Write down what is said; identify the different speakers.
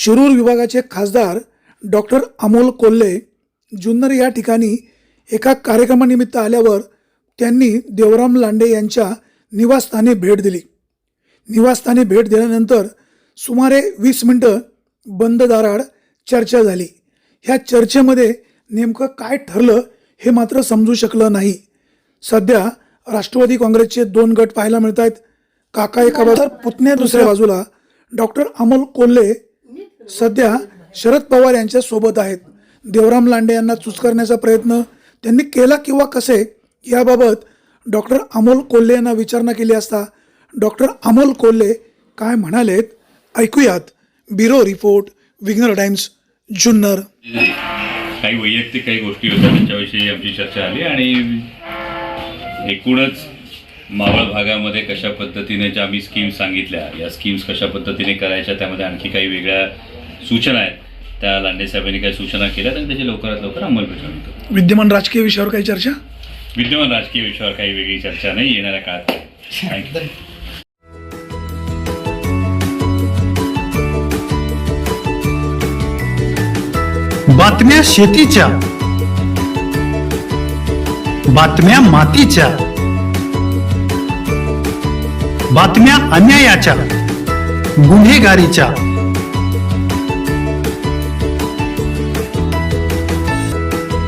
Speaker 1: शिरूर विभागाचे खासदार डॉक्टर अमोल कोल्हे जुन्नर या ठिकाणी एका कार्यक्रमानिमित्त आल्यावर त्यांनी देवराम लांडे यांच्या निवासस्थानी भेट दिली. निवासस्थानी भेट दिल्यानंतर सुमारे वीस मिनटं बंद दाराड चर्चा झाली. ह्या चर्चेमध्ये नेमकं काय ठरलं हे मात्र समजू शकलं नाही. सध्या राष्ट्रवादी काँग्रेसचे दोन गट पाहायला मिळत आहेत काका एका बाजूला पुतण्या दुसऱ्या बाजूला डॉक्टर अमोल कोल्हे सध्या शरद पवार यांच्या सोबत आहेत. देवराम लांडे यांना चुचकरण्याचा प्रयत्न त्यांनी केला किंवा कसे याबाबत डॉक्टर अमोल कोल्हे यांना विचारणा केली असता डॉक्टर अमोल कोल्हे काय म्हणालेत ऐकूयात. ब्युरो रिपोर्ट विग्नर टाइम्स जुन्नर.
Speaker 2: काही वैयक्तिक काही गोष्टी होत्या त्यांच्याविषयी आमची चर्चा आली आणि एकूणच मावळ भागामध्ये कशा पद्धतीने ज्या आम्ही स्कीम्स सांगितल्या या स्कीम्स कशा पद्धतीने करायच्या त्यामध्ये आणखी काही वेगळ्या सूचना आहेत. त्या लांडे साहेबांनी काही सूचना केल्या आणि त्याची लवकरात लवकर अंमलबजावणी करू.
Speaker 1: विद्यमान राजकीय विषयावर काही चर्चा?
Speaker 2: विद्यमान राजकीय विषयावर काही वेगळी चर्चा नाही येणाऱ्या काळात. थँक्यू
Speaker 3: बातम्या शेतीच्या बातम्या मातीच्या बातम्या अन्यायाच्या गुन्हेगारीच्या.